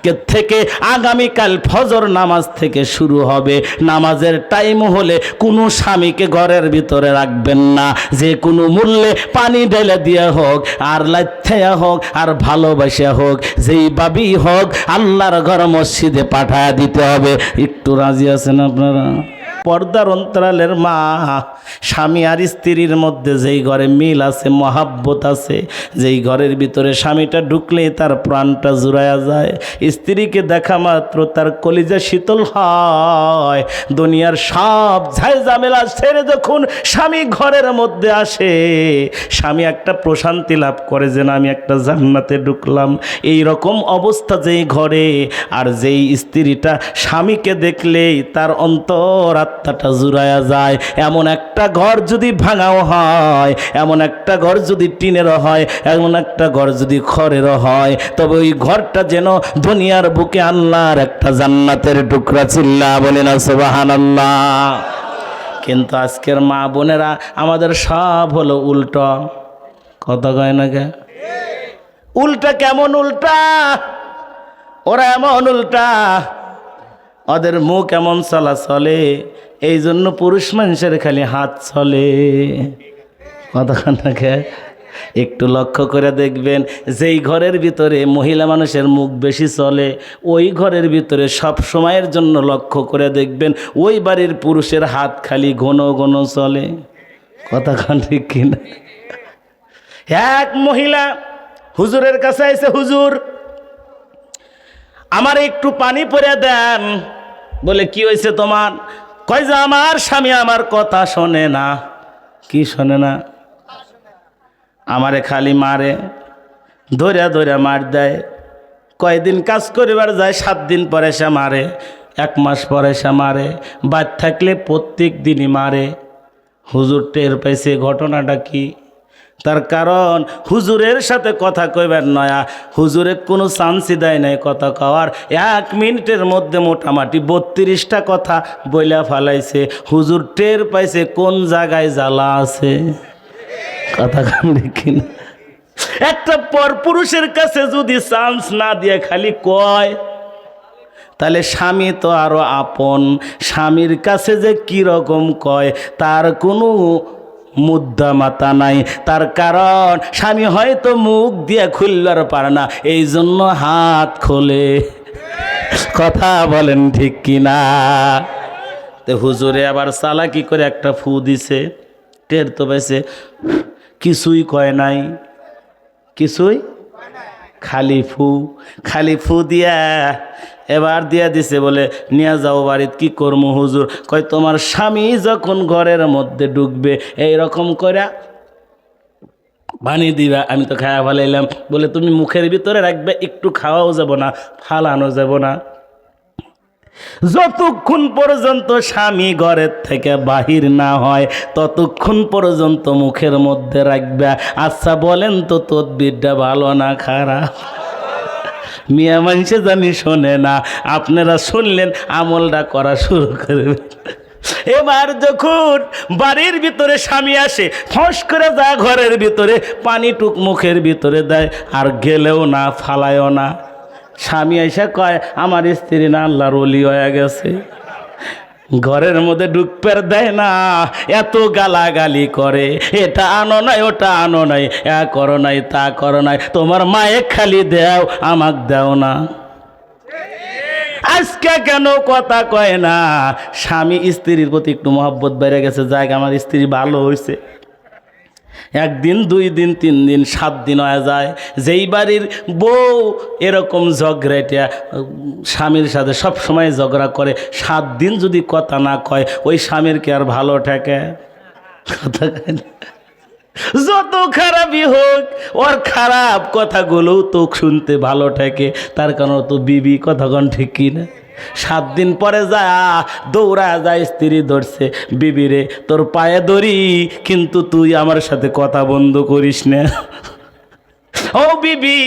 আজকের থেকে আগামীকাল ফজর নামাজ থেকে শুরু হবে। নামাজের টাইম হলে কোনো স্বামীকে ঘরের ভিতরে রাখবেন না। যে কোনো মূল্যে পানি ঢেলে দিয়ে হোক, আর লাইথেয়া হোক, আর ভালোবাসা হোক, যেই বাবি হোক, আল্লাহর ঘর মসজিদে পাঠায় দিতে হবে। একটু রাজি আছেন আপনারা? পর্দার অন্তরালের মা, স্বামী আর স্ত্রীর মধ্যে যেই ঘরে মিল আছে, মহাব্বত আছে, যেই ঘরের ভিতরে স্বামীটা ঢুকলেই তার প্রাণটা জুড়ায়া যায়। স্ত্রীকে দেখা মাত্র তার কলিজা শীতল হয়। দুনিয়ার সব ঝাই ঝামেলা ছেড়ে যখন স্বামী ঘরের মধ্যে আসে, স্বামী একটা প্রশান্তি লাভ করে যে না আমি একটা জান্নাতে ঢুকলাম। এই রকম অবস্থা যেই ঘরে, আর যেই স্ত্রীটা স্বামীকে দেখলেই তার অন্তর আত্মাটা জুড়ায়া যায়। এমন একটা ঘর যদি ভাঙাও হয়, এমন একটা ঘর যদি টিনেরও হয়, এমন একটা ঘর যদি খড়েরও হয়, তবে ওই ঘরটা যেন দুনিয়ার বুকে আল্লাহর একটা জান্নাতের টুকরা চিল্লা বলে না সুবাহান কিন্তু আজকের মা বোনেরা, আমাদের সব হলো উল্টো। কথা কয় না কে? উল্টা কেমন উল্টা? ওরা এমন উল্টা। ওদের মুখ এমন চলা চলে, এই জন্য পুরুষ মানুষের খালি হাত চলে। কতক্ষণ একটু লক্ষ্য করে দেখবেন, যেই ঘরের ভিতরে মহিলা মানুষের মুখ বেশি চলে, ওই ঘরের ভিতরে সব সময়ের জন্য লক্ষ্য করে দেখবেন, ওই বাড়ির পুরুষের হাত খালি ঘন ঘন চলে। কতক্ষণ ঠিক কিনা? এক মহিলা হুজুরের কাছে আইসে হুজুর আমার একটু পানি পরে দেন। বলে, কি হয়েছে তোমার? কয় যে, আমার স্বামী আমার কথা শোনে না। কি শোনে না? আমারে খালি মারে ধরে ধরে মার দেয়। কয়দিন কাজ করিবার যায়, সাত দিন পরে সে মারে, এক মাস পরে সে মারে, বাদ থাকলে প্রত্যেক দিনই মারে। হুজুর টের পাইছে, ঘটনাটা কি? তার কারণ হুজুরের সাথে কথা কইবার নয়া, হুজুরে কোনো চান্সই দেয় নাই কথা কওয়ার। এক মিনিটের মধ্যে মোটামুটি বত্রিশটা কথা বইলা ফালাইছে। হুজুর টের পাইছে কোন জায়গায় জ্বালা আছে। কথা কান দেখি না। একটা পর পুরুষের কাছে যদি চান্স না দিয়ে খালি কয়, তাহলে স্বামী তো আরও আপন। স্বামীর কাছে যে কি রকম কয়, তার কোনো মুদ্রা মাতা নাই। তার কারণ স্বামী হয়তো মুখ দিয়ে খুলবার পারে না, এই জন্য হাত খোলে। কথা বলেন ঠিক কিনা? তো হুজুরে আবার চালাকি করে একটা ফু দিছে, টের তো পাইছে, কিছুই কয় নাই। কিছুই? খালি ফু। খালি ফু দিয়া এবার দিয়া দিছে বলে, নিয়ে যাও বাড়িতে, কি করব হুজুর? কয়, তোমার স্বামী যখন ঘরের মধ্যে ঢুকবে এই রকম করে বানিয়ে দিবা। আমি তো খাওয়া ভালাইলাম বলে, তুমি মুখের ভিতরে রাখবে, একটু খাওয়াও যাব না, ফালানো যাব না। যতক্ষণ পর্যন্ত স্বামী ঘরের থেকে বাহির না হয়, ততক্ষণ পর্যন্ত মুখের মধ্যে রাখবে। আচ্ছা বলেন তো তদবিরটা ভালো না খারাপ? মিয়া মানুষে জানি শোনে না, আপনারা শুনলেন, আমলটা করা শুরু করবে। এবার যখন বাড়ির ভিতরে স্বামী আসে, ফস করে যা ঘরের ভিতরে, পানি টুক মুখের ভিতরে দেয়, আর গেলেও না, ফালায়ও না। স্বামী এসে কয়, আমার স্ত্রী না, আল্লাহর অলি হয়ে গেছে। ঘরের মধ্যে ঢুকপের দেয় না। এত গালাগালি করে। এটা আনো নাই, ওটা আনো নাই, এ করো নাই, তা করো নাই। তোমার মায়ে খালি দেও, আমাক দেও না। আজকে কেন কথা কয় না? স্বামী স্ত্রীর প্রতি একটু মহব্বত বেড়ে গেছে, যাক, আমার স্ত্রী ভালো হয়েছে একদিন, দুই দিন, তিন দিন, সাত দিন হয়ে যায়। যেই বাড়ির বউ এরকম ঝগড়াটা স্বামীর সাথে সব সময় ঝগড়া করে, সাত দিন যদি কথা না কয়, ওই স্বামীর কি আর ভালো ঠেকে। যত খারাপই হোক, ওর খারাপ কথাগুলো তো শুনতে ভালো ঠেকে, তার কারণ তো বিবি কথাগণ ঠিক কি না সাত দিন পরে যা দৌড়া যায়, স্ত্রী ধরছে, বিবিরে, তোর পায়ে ধরি কিন্তু তুই আমার সাথে কথা বন্ধ করিস না। ও বিবি,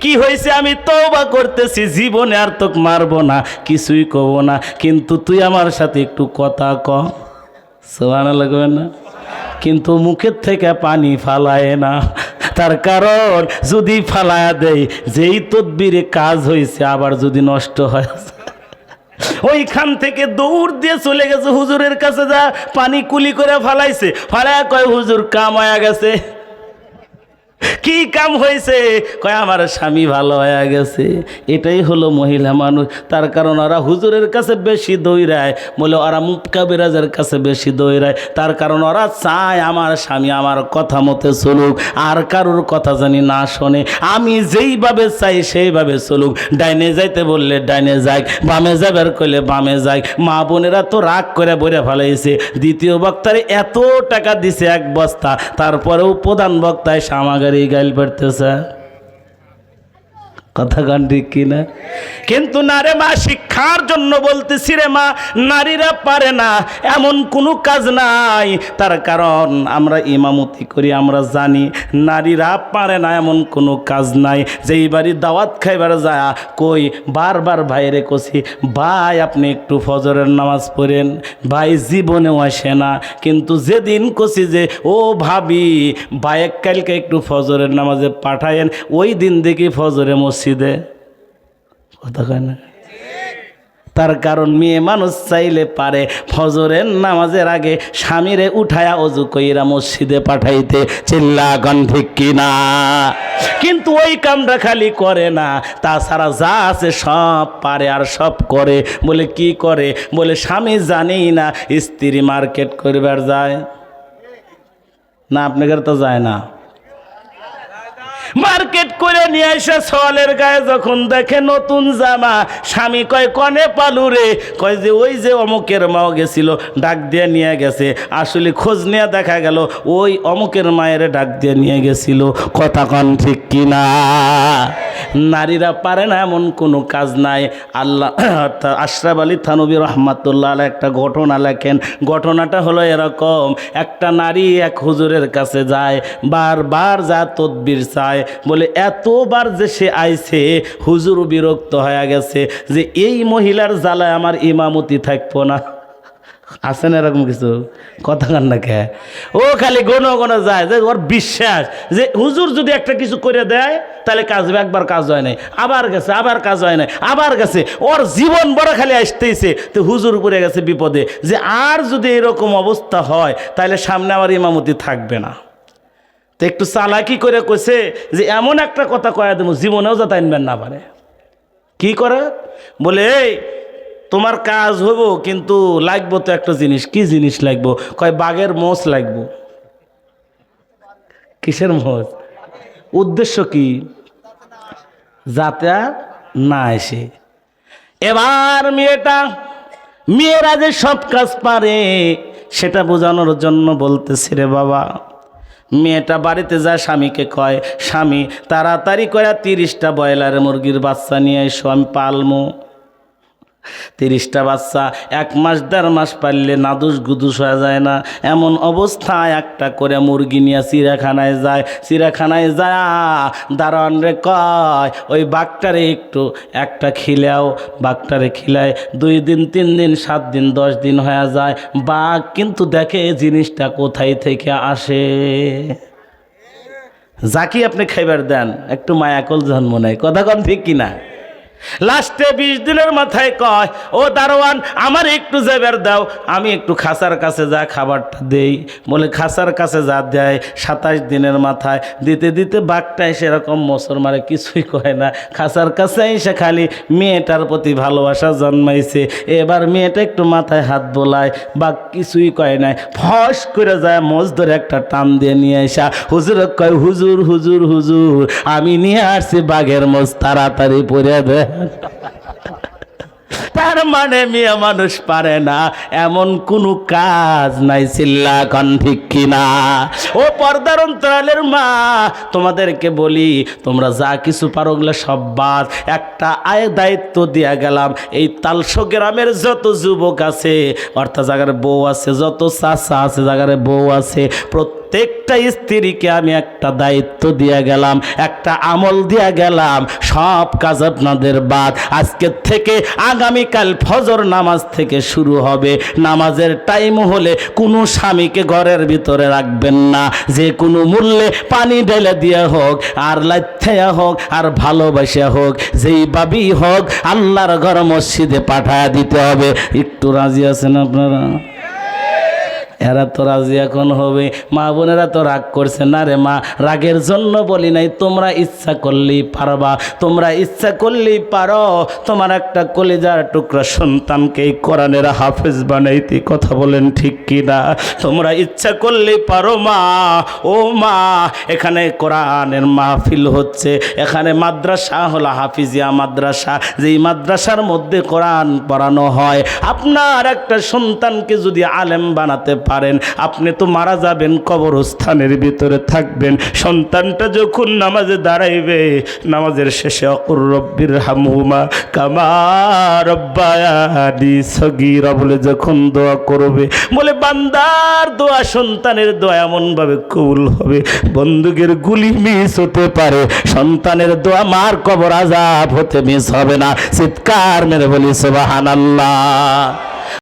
কি হয়েছে? আমি তওবা করতেছি, জীবনে আর তোকে মারবো না, কিছুই কব না, কিন্তু তুই আমার সাথে একটু কথা ক। সোয়ানা লাগবে না? কিন্তু মুখের থেকে পানি ফালায় না। তার কারণ, যদি ফালায়া দেয়, যেই তদবিরে কাজ হয়েছে, আবার যদি নষ্ট হয়। ওইখান থেকে দৌড় দিয়ে চলে গেছে হুজুরের কাছে যা পানি কুলি করে ফালাইছে। ফালায় কয়, হুজুর কামায়া গেছে। কি কাম হয়েছে? কয়, আমার স্বামী ভালো হয়ে গেছে। এটাই হলো মহিলা মানুষ। তার কারণ ওরা হুজুরের কাছে বেশি দৌড়ায়, বলে ওরা মুক্কা বিরাজের কাছে বেশি দৌড়ায়। তার কারণ ওরা চায়, আমার স্বামী আমার কথা মতে চলুক, আর কারোর কথা জানি না শোনে। আমি যেইভাবে চাই, সেইভাবে চলুক। ডাইনে যাইতে বললে ডাইনে যাই, বামে যাবার কইলে বামে যাই। মা বোনেরা তো রাগ করে বইরে ফেলাইছে। দ্বিতীয় বক্তারে এত টাকা দিছে এক বস্তা, তারপরেও প্রধান বক্তায় সামাগারি গাইল পড়তেছে কথা গান ঠিক কিনা? কিন্তু না রে মা, শিক্ষার জন্য বলতেছি রে মা, নারীরা পারে না, এমন কোনো কাজ নাই। তার কারণ আমরা ইমামতি করি, আমরা জানি নারীরা পারে না, এমন কোনো কাজ নাই। যেই বাড়ি দাওয়াত খাইবার যায়, কই বারবার ভাইরে কছি ভাই, আপনি একটু ফজরের নামাজ পড়েন। ভাই জীবনেও আসে না। কিন্তু যেদিন কছি যে, ও ভাবি ভাইয়ের কালকে একটু ফজরের নামাজে পাঠায়েন। ওই দিন দেখি ফজরে মসজিদে কথা কয় না। তার কারণ মেয়ে মানুষ চাইলে পারে ফজরের নামাজের আগে স্বামীরে উঠায়া অজু কইরা মসজিদে পাঠাইতে। চিল্লা গন ঠিক কিনা? কিন্তু ওই কামটা খালি করে না, তাছাড়া যা আছে সব পারে আর সব করে। বলে কি করে? বলে স্বামী জানেই না স্ত্রী মার্কেট করবার যায়। না আপনাদের তো যায় না। মার্কেট করে নিয়ে এসে সোয়ালের গায়ে যখন দেখে নতুন জামা, স্বামী কয়, কনে পালু রে? কয় যে, ওই যে অমুকের মাও গেছিল, ডাক দিয়ে নিয়ে গেছে। আসলে খোঁজ নিয়ে দেখা গেল, ওই অমুকের মায়ের ডাক দিয়ে নিয়ে গেছিল। কথা কন ঠিক কিনা? নারীরা পারে না, এমন কোনো কাজ নাই। আল্লাহ অর্থাৎ আশরাফ আলী থানবী রহমাতুল্লাহ একটা ঘটনা লেখেন। ঘটনাটা হলো এরকম, একটা নারী এক হুজুরের কাছে যায়, বারবার যা তদবির চায়, বলে, এতবার যে সে আইছে, হুজুর বিরক্ত হয়ে গেছে যে এই মহিলার জ্বালায় আমার ইমামতি থাকব না। আছে না এরকম কিছু কথা কান না ও খালি গণ গণ যায়, যে ওর বিশ্বাস, যে হুজুর যদি একটা কিছু করে দেয়, তাহলে কাজ হবে, একবার কাজ হয় নাই, আবার গেছে, আবার কাজ হয় নাই, আবার গেছে, ওর জীবন বড় খালি আসতেইছে, তো হুজুর পড়ে গেছে বিপদে, যে আর যদি এরকম অবস্থা হয়, তাহলে সামনে আমার ইমামতি থাকবে না। তো একটু চালাকি করে কইছে যে এমন একটা কথা কয়া দেবো, জীবনেও যাতে আনবেন না পারে। কি করে? বলে, এই তোমার কাজ হইব, কিন্তু লাগবো তো একটা জিনিস। কি জিনিস লাগবো? কয়, বাঘের মোষ লাগবো। কিসের মোষ? উদ্দেশ্য কি? যাতে না এসে। এবার মেয়েটা, মেয়েরা যে সব কাজ পারে, সেটা বোঝানোর জন্য বলতেছে রে বাবা। মেয়েটা বাড়িতে যায়, স্বামীকে কয়, স্বামী, তাড়াতাড়ি করে তিরিশটা ব্রয়লার মুরগির বাচ্চা নিয়ে এসো, আমি পালমো। তিরিশটা বাচ্চা, এক মাস, দেড় মাস পারলে নাদুস গুদুস হয়ে যায় না। এমন অবস্থায় একটা করে মুরগি নিয়ে চিড়াখানায় যায়। চিড়াখানায় যায়, দারোয়ান রে কয়, ওই বাঘটারে একটু একটা খিলাও। বাঘটারে খিলায়, দুই দিন, তিন দিন, সাত দিন, দশ দিন হয়ে যায়। বাঘ কিন্তু দেখে জিনিসটা কোথায় থেকে আসে। যাকে আপনি খাইবার দেন। একটু মায়াকল জন্ম নেয়। কথা কন ঠিক কিনা? লাস্টে বিশ দিনের মাথায় কয়, ও দারোয়ান, আমার একটু যাবার দাও, আমি একটু খাসার কাছে যা খাবারটা দেই। বলে, খাসার কাছে যা দেয়, সাতাশ দিনের মাথায়। দিতে দিতে বাঘটাই সেরকম মোসর মারে কিছুই কয় না। খাসার কাছে এসে খালি মেয়েটার প্রতি ভালোবাসা জন্মাইছে। এবার মেয়েটা একটু মাথায় হাত বোলায়, বাঘ কিছুই কয় নাই। ফস করে যায় মোজ ধরে একটা টান দিয়ে নিয়ে আসা। হুজুর কয়, হুজুর হুজুর হুজুর, আমি নিয়ে আসছি বাঘের মোজ তাড়াতাড়ি পরে দে। তার মানে মেয়ে মানুষ পারে না, এমন কোনো কাজ নাই চিল্লা কন ঠিক কিনা। ও পর্দার অন্তরালের মা, তোমাদেরকে বলি, তোমরা যা কিছু পারো ওগুলো সব বাদ। একটা আয় দায়িত্ব দিয়া গেলাম, এই তালসো গ্রামের যত যুবক আছে, অর্থাৎ জায়গার বউ আছে, যত চাষা আছে জায়গার বউ আছে, প্রত্যেক প্রত্যেকটা স্ত্রীকে আমি একটা দায়িত্ব দিয়ে গেলাম, একটা আমল দিয়ে গেলাম, সব কাজ আপনাদের বাদ। আজকের থেকে আগামীকাল ফজর নামাজ থেকে শুরু হবে। নামাজের টাইম হলে কোনো স্বামীকে ঘরের ভিতরে রাখবেন না। যে কোনো মূল্যে পানি ঢেলে দিয়ে হোক, আর লাইথেয়া হোক, আর ভালোবাসা হোক যেইভাবেই হোক, আল্লাহর ঘর মসজিদে পাঠায় দিতে হবে। একটু রাজি আছেন আপনারা? এরা তো রাজি এখন হবে। মা বোনেরা তো রাগ করছে। না রে মা, রাগের জন্য বলি নাই, তোমরা ইচ্ছা করলেই পারবা। তোমরা ইচ্ছা করলেই পারো। তোমার একটা কলেজার টুকরা সন্তানকে এই কোরআনের হাফেজ বানাইতে কথা বলেন ঠিক কি না তোমরা ইচ্ছা করলেই পারো মা। ও মা, এখানে কোরআনের মাহফিল হচ্ছে। এখানে মাদ্রাসা হলো হাফিজিয়া মাদ্রাসা। যেই মাদ্রাসার মধ্যে কোরআন পড়ানো হয়, আপনার একটা সন্তানকে যদি আলেম বানাতে পারেন। আপনি তো মারা যাবেন, কবরস্থানের ভিতরে থাকবেন। সন্তানটা যখন নামাজে দাঁড়াইবে, নামাজের শেষে অকুর রব্বির হামহুমা, কামা রব্বায়ানি সগীরা বলে যখন দোয়া করবে, বলে, বান্দার দোয়া সন্তানের দোয়া এমনভাবে কবুল হবে। বন্দুকের গুলি মিস হতে পারে। সন্তানের দোয়া মার কবর আজাব হতে মিস হবে না। চিৎকার মেরে বলি, সুবহানাল্লাহ।